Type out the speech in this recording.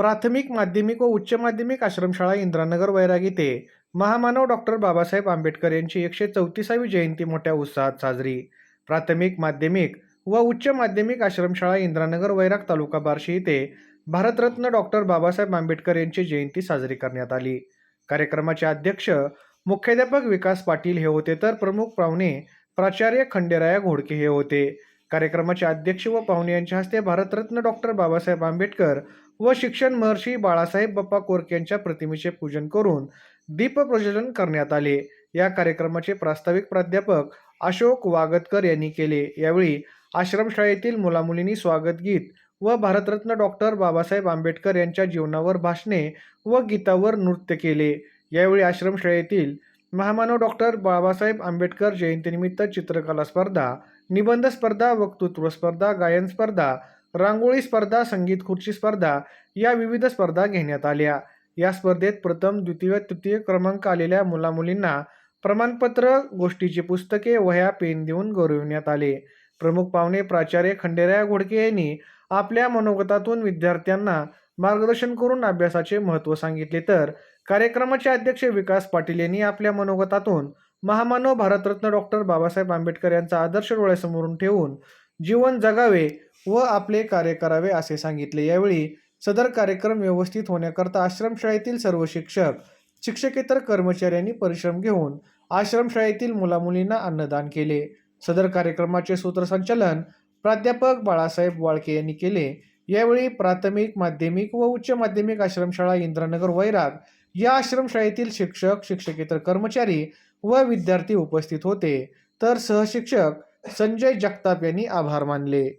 प्राथमिक माध्यमिक व उच्च माध्यमिक आश्रमशाळा इंद्रानगर वैराग येथे महामानव डॉक्टर बाबासाहेब आंबेडकर यांची एकशे चौतीसावी जयंती मोठ्या उत्साहात साजरी. प्राथमिक माध्यमिक व उच्च माध्यमिक आश्रमशाळा इंद्रानगर वैराग तालुका बार्शी येथे भारतरत्न डॉक्टर बाबासाहेब आंबेडकर यांची जयंती साजरी करण्यात आली. कार्यक्रमाचे अध्यक्ष मुख्याध्यापक विकास पाटील हे होते तर प्रमुख पाहुणे प्राचार्य खंडेराया घोडके हे होते. कार्यक्रमाचे अध्यक्ष व पाहुणे यांच्या हस्ते भारतरत्न डॉक्टर बाबासाहेब आंबेडकर व शिक्षण महर्षी बाळासाहेब बाप्पा कोरके यांच्या प्रतिमेचे पूजन करून दीपप्रज्वलन करण्यात आले. या कार्यक्रमाचे प्रास्ताविक प्राध्यापक अशोक वागतकर यांनी केले. यावेळी आश्रमशाळेतील मुलामुलींनी स्वागत गीत व भारतरत्न डॉक्टर बाबासाहेब आंबेडकर यांच्या जीवनावर भाषणे व गीतावर नृत्य केले. यावेळी आश्रमशाळेतील महामानव डॉक्टर बाबासाहेब आंबेडकर जयंतीनिमित्त चित्रकला स्पर्धा निबंध स्पर्धा वक्तृत्व स्पर्धा गायन स्पर्धा रांगोळी स्पर्धा संगीत खुर्ची स्पर्धा या विविध स्पर्धा घेण्यात आल्या. या स्पर्धेत प्रथम द्वितीय तृतीय क्रमांक आलेल्या मुलामुलींना प्रमाणपत्र गोष्टीची पुस्तके वह्या पेन देऊन गौरविण्यात आले. प्रमुख पाहुणे प्राचार्य खंडेराया घोडके यांनी आपल्या मनोगतातून विद्यार्थ्यांना मार्गदर्शन करून अभ्यासाचे महत्त्व सांगितले तर कार्यक्रमाचे अध्यक्ष विकास पाटील यांनी आपल्या मनोगतातून महामानव भारतरत्न डॉक्टर बाबासाहेब आंबेडकर यांचा आदर्श डोळ्यासमोरून ठेवून जीवन जगावे व आपले कार्य करावे असे सांगितले. यावेळी सदर कार्यक्रम व्यवस्थित होण्याकरता आश्रमशाळेतील सर्व शिक्षक शिक्षकेतर कर्मचाऱ्यांनी परिश्रम घेऊन आश्रमशाळेतील मुलामुलींना अन्नदान केले. सदर कार्यक्रमाचे सूत्रसंचालन प्राध्यापक बाळासाहेब वाळके यांनी केले. यावेळी प्राथमिक माध्यमिक व उच्च माध्यमिक आश्रमशाळा इंद्रानगर वैराग या आश्रमशाळेतील शिक्षक शिक्षकेतर कर्मचारी व विद्यार्थी उपस्थित होते. तर सहशिक्षक संजय जगताप यांनी आभार मानले.